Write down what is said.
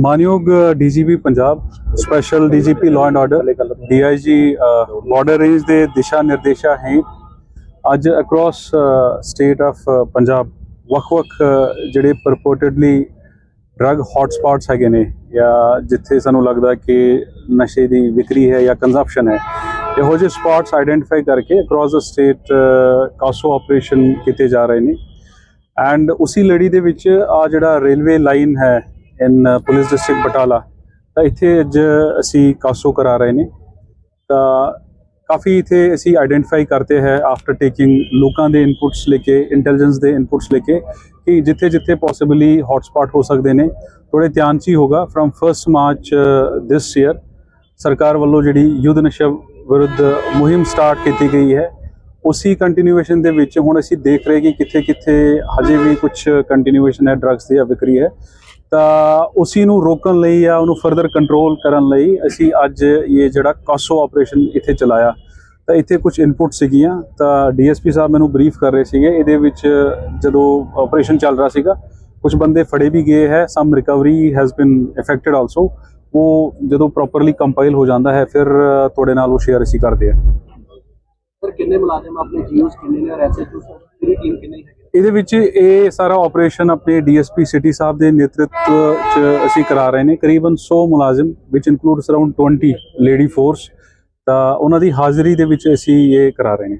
ਮਾਨਯੋਗ DGP Punjab special DGP law and order DIG border range ਦੇ ਦਿਸ਼ਾ ਨਿਰਦੇਸ਼ਾਂ ਹੈ ਅੱਜ ਅਕ੍ਰੋਸ ਸਟੇਟ ਆਫ ਪੰਜਾਬ ਵੱਖ-ਵੱਖ ਜਿਹੜੇ ਪਰਪੋਰਟਡਲੀ ਡਰਗ ਹੌਟਸਪੌਟਸ ਹੈਗੇ ਨੇ ਜਾਂ ਜਿੱਥੇ ਸਾਨੂੰ ਲੱਗਦਾ ਕਿ ਨਸ਼ੇ ਦੀ ਵਿਕਰੀ ਹੈ ਜਾਂ ਕੰਜ਼ੰਪਸ਼ਨ ਹੈ, ਇਹੋ ਜਿਹੇ ਸਪੌਟਸ ਆਈਡੈਂਟੀਫਾਈ ਕਰਕੇ across the state CASO operation ਕੀਤੇ ਜਾ ਰਹੇ ਨੇ। ਐਂਡ ਉਸੇ ਲੜੀ ਦੇ ਵਿੱਚ ਆ ਜਿਹੜਾ ਰੇਲਵੇ ਲਾਈਨ ਹੈ ਇਨ ਪੁਲਿਸ ਡਿਸਟ੍ਰਿਕਟ ਬਟਾਲਾ। ਤਾਂ ਇੱਥੇ ਅੱਜ ਅਸੀਂ ਕਾਸੋ ਕਰਾ ਰਹੇ ਨੇ। ਤਾਂ ਕਾਫੀ ਇਥੇ ਅਸੀਂ ਆਈਡੈਂਟੀਫਾਈ ਕਰਤੇ ਹੈ ਆਫਟਰ ਟੇਕਿੰਗ ਲੋਕਾਂ ਦੇ ਇਨਪੁਟਸ ਲੈ ਕੇ ਇੰਟੈਲੀਜੈਂਸ ਦੇ ਇਨਪੁਟਸ ਲੈ ਕੇ ਕਿ ਜਿੱਥੇ ਜਿੱਥੇ ਪੋਸੀਬਲੀ ਹੌਟਸਪੌਟ ਹੋ ਸਕਦੇ ਨੇ। ਥੋੜੇ ਧਿਆਨ ਚ ਹੀ ਹੋਗਾ ਫਰਮ 1st ਮਾਰਚ ਦਿਸ ਈਅਰ ਸਰਕਾਰ ਵੱਲੋਂ ਜਿਹੜੀ ਯੁੱਧ ਨਸ਼ਾ ਵਿਰੁੱਧ ਮੁਹਿੰਮ ਸਟਾਰਟ ਕੀਤੀ ਗਈ ਹੈ। ਉਸੇ ਕੰਟੀਨਿਊਏਸ਼ਨ ਦੇ ਵਿੱਚ ਹੁਣ ਅਸੀਂ ਦੇਖ ਰਹੇ ਕਿ ਕਿੱਥੇ ਕਿੱਥੇ ਹਜੇ ਵੀ ਕੁਝ ਕੰਟੀਨਿਊਏਸ਼ਨ ਹੈ ਡਰੱਗਸ ਦੀ ਜਾਂ ਵਿਕਰੀ ਹੈ। ਤਾਂ ਉਸੇ ਨੂੰ ਰੋਕਣ ਲਈ ਜਾਂ ਉਹਨੂੰ ਫਰਦਰ ਕੰਟਰੋਲ ਕਰਨ ਲਈ ਅਸੀਂ ਅੱਜ ਇਹ ਜਿਹੜਾ ਕਾਸੋ ਆਪਰੇਸ਼ਨ ਇੱਥੇ ਚਲਾਇਆ। ਤਾਂ ਇੱਥੇ ਕੁਝ ਇਨਪੁਟ ਸੀਗੀਆਂ। ਤਾਂ ਡੀਐਸਪੀ ਸਾਹਿਬ ਮੈਨੂੰ ਬਰੀਫ ਕਰ ਰਹੇ ਸੀਗੇ। ਇਹਦੇ ਵਿੱਚ ਜਦੋਂ ਆਪਰੇਸ਼ਨ ਚੱਲ ਰਿਹਾ ਸੀਗਾ ਕੁਝ ਬੰਦੇ ਫੜੇ ਵੀ ਗਏ ਹੈ। Some recovery has been effected also ਉਹ ਜਦੋਂ ਪ੍ਰੋਪਰਲੀ ਕੰਪਾਈਲ ਹੋ ਜਾਂਦਾ ਹੈ, ਫਿਰ ਤੁਹਾਡੇ ਨਾਲ ਉਹ ਸ਼ੇਅਰ ਅਸੀਂ ਕਰਦੇ ਹਾਂ। ਸਰ, ਕਿੰਨੇ ਮੁਲਾਜ਼ਮ ਆਪਣੇ ਜੀਓਸ ਕਿੰਨੇ ਨੇ ਔਰ ਐਸਐਚਓ ਪੂਰੀ ਟੀਮ ਕਿੰਨੀ ਹੈਗੀ? ਇਹਦੇ ਵਿੱਚ ਇਹ ਸਾਰਾ ਆਪਰੇਸ਼ਨ ਆਪਣੇ ਡੀਐਸਪੀ ਸਿਟੀ ਸਾਹਿਬ ਦੇ ਨੇਤਰਤਵ ਚ ਅਸੀਂ ਕਰਾ ਰਹੇ ਨੇ। ਕਰੀਬਨ 100 ਮੁਲਾਜ਼ਮ ਵਿੱਚ ਇਨਕਲੂਡਸ ਅਰਾਊਂਡ 20 ਲੇਡੀ ਫੋਰਸ ਤਾਂ ਉਹਨਾਂ ਦੀ ਹਾਜ਼ਰੀ ਦੇ ਵਿੱਚ ਅਸੀਂ ਇਹ ਕਰਾ ਰਹੇ ਨੇ।